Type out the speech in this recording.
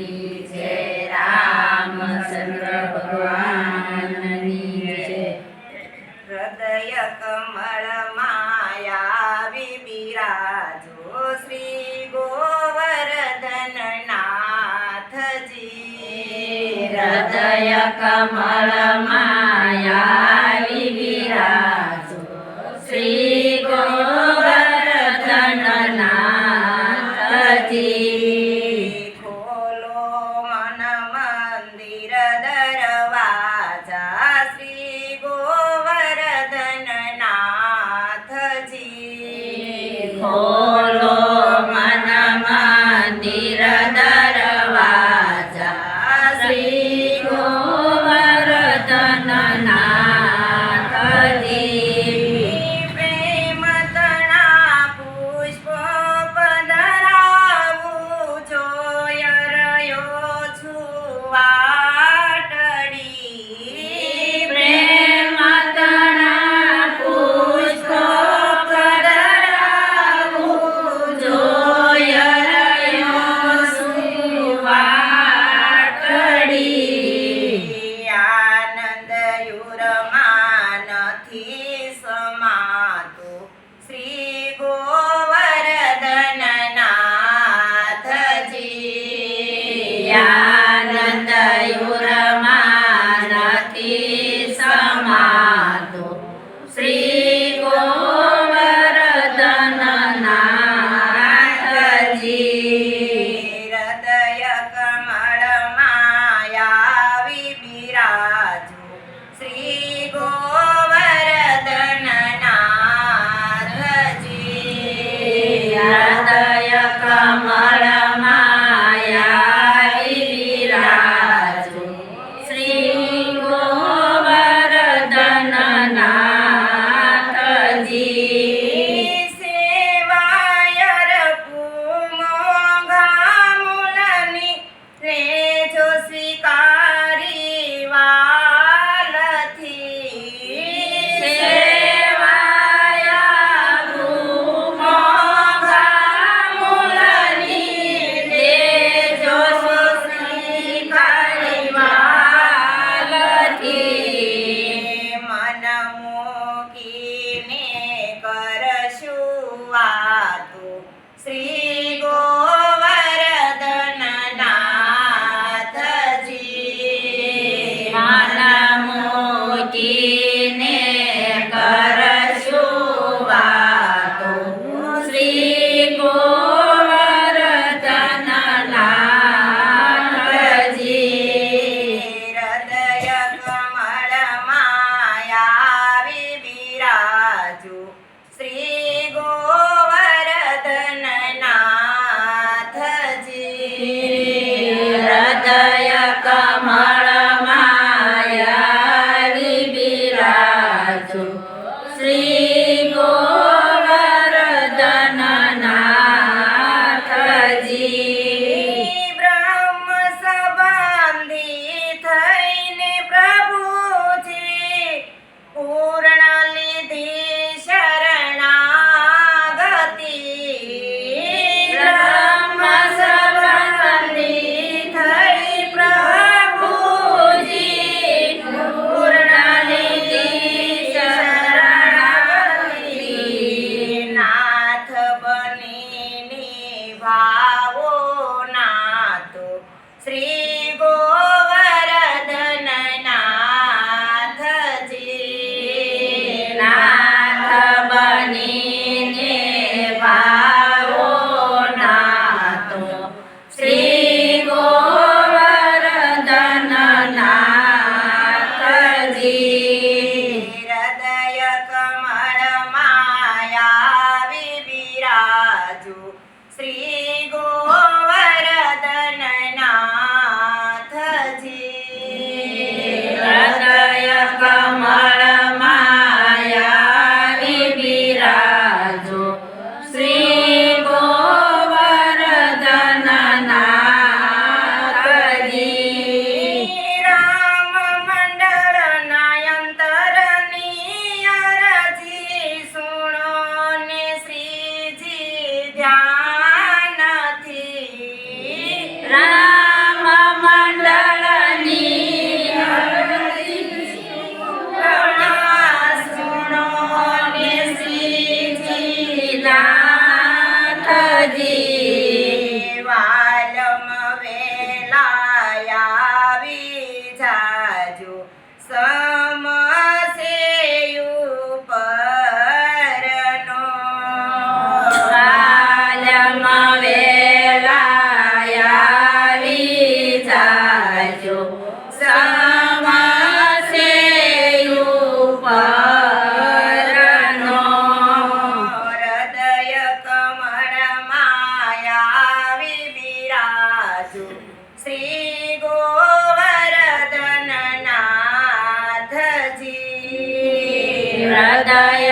કી જય રામચંદ્ર ભગવાનની જય હૃદય કમળ માયાવી બિરાજો શ્રી ગોવર્ધન નાથજી હૃદય કમળ માયાવી વિરાજો શ્રી cámara. નાથજી